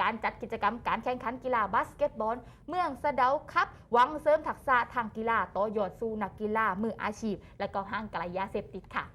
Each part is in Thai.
การจัดกิจกรรมการแข่งขันกีฬาบาสเกตบอล เมืองสะเดาครับ หวังเสริมทักษะทางกีฬาต่อยอดสู่นักกีฬามืออาชีพ และก็ห้างไกลยาเสพติดค่ะ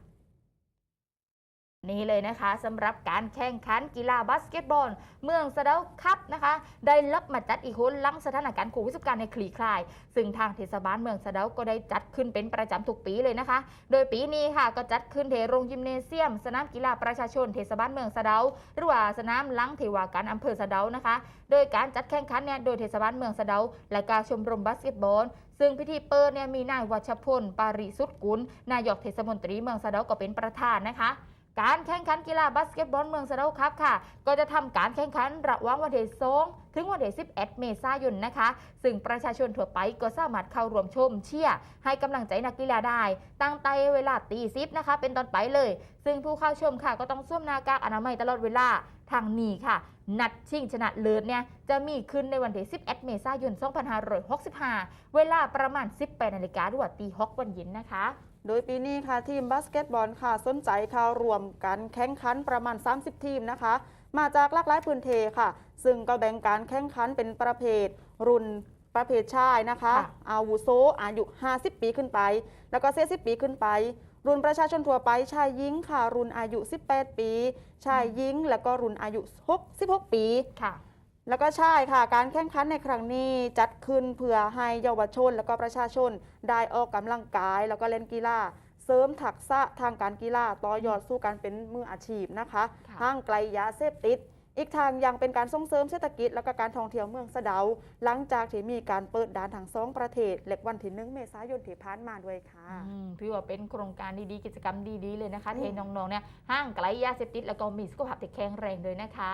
นี่เลยนะคะสำหรับการแข่งขันกีฬาบาสเกตบอล เมืองสะเดาคัพนะคะ ได้รับมาจัดอีกคนหลังสถานการณ์โควิด19ในคลี่คลาย ซึ่งทางเทศบาลเมืองสะเดาก็ได้จัดขึ้นเป็นประจำทุกปีเลยนะคะ โดยปีนี้ค่ะก็จัดขึ้นที่โรงยิมเนเซียม สนามกีฬาประชาชนเทศบาลเมืองสะเดาหรือว่าสนามลังเทวาการอำเภอสะเดานะคะ โดยการจัดแข่งขันเนี่ยโดยเทศบาลเมืองสะเดาและการชมรมบาสเกตบอลซึ่งพิธีเปิดเนี่ยมีนายวัชพลปาริสุทธกุลนายกเทศมนตรีเมืองสะเดาก็เป็นประธานนะคะ การแข่งขันกีฬาบาสเกตบอลเมืองสะเดาครับค่ะ ก็จะทำการแข่งขันระหว่างวันที่2 ถึงวันที่11 เมษายนนะคะ ซึ่งประชาชนทั่วไปก็สามารถเข้าร่วมชมเชียร์ให้กำลังใจนักกีฬาได้ ตั้งแต่เวลาตีซิปนะคะ เป็นตอนไปเลย ซึ่งผู้เข้าชมค่ะก็ต้องสวมหน้ากากอนามัยตลอดเวลาทางนี้ค่ะ นัดชิงชนะเลิศเนี่ยจะมีขึ้นในวันที่11 เมษายน 2565 เวลาประมาณ 18นาฬิกาหรือว่าตี6วันเย็นนะคะ โดยปีนี้ค่ะทีมบาสเกตบอลค่ะสนใจเข้ารวมกันแข่งขันประมาณ 30 ทีมนะคะ มาจากหลากหลายพื้นเทค่ะ ซึ่งก็แบ่งการแข่งขันเป็นประเภท รุ่นประเภทชายนะคะค่ะอาวุโสอายุ 50 ปีขึ้นไป แล้วก็ 40 ปีขึ้นไป รุ่นประชาชนทั่วไปชายหญิงค่ะ รุ่นอายุ 18 ปี ชายหญิง แล้วก็รุ่นอายุ6 16 ปีค่ะแล้วก็ใช่ค่ะ การแข่งขันในครั้งนี้จัดขึ้นเพื่อให้เยาวชน แล้วก็ประชาชนได้ออกกำลังกาย แล้วก็เล่นกีฬา เสริมทักษะทางการกีฬาต่อยอดสู่การเป็นมืออาชีพนะคะค่ะห่างไกลยาเสพติด อีกทางยังเป็นการส่งเสริมเศรษฐกิจแล้วก็การท่องเที่ยวเมืองสะเดา หลังจากที่มีการเปิดด่านทางสองประเทศเล็กวันที่หนึ่งเมษายนที่ผ่านมาด้วยค่ะอืมถือว่าเป็นโครงการดีๆ กิจกรรมดีๆเลยนะคะอืมเทน้องๆเนี่ยห่างไกลยาเสพติดแล้วก็มีสุขภาพที่แข็งแรงเลยนะคะ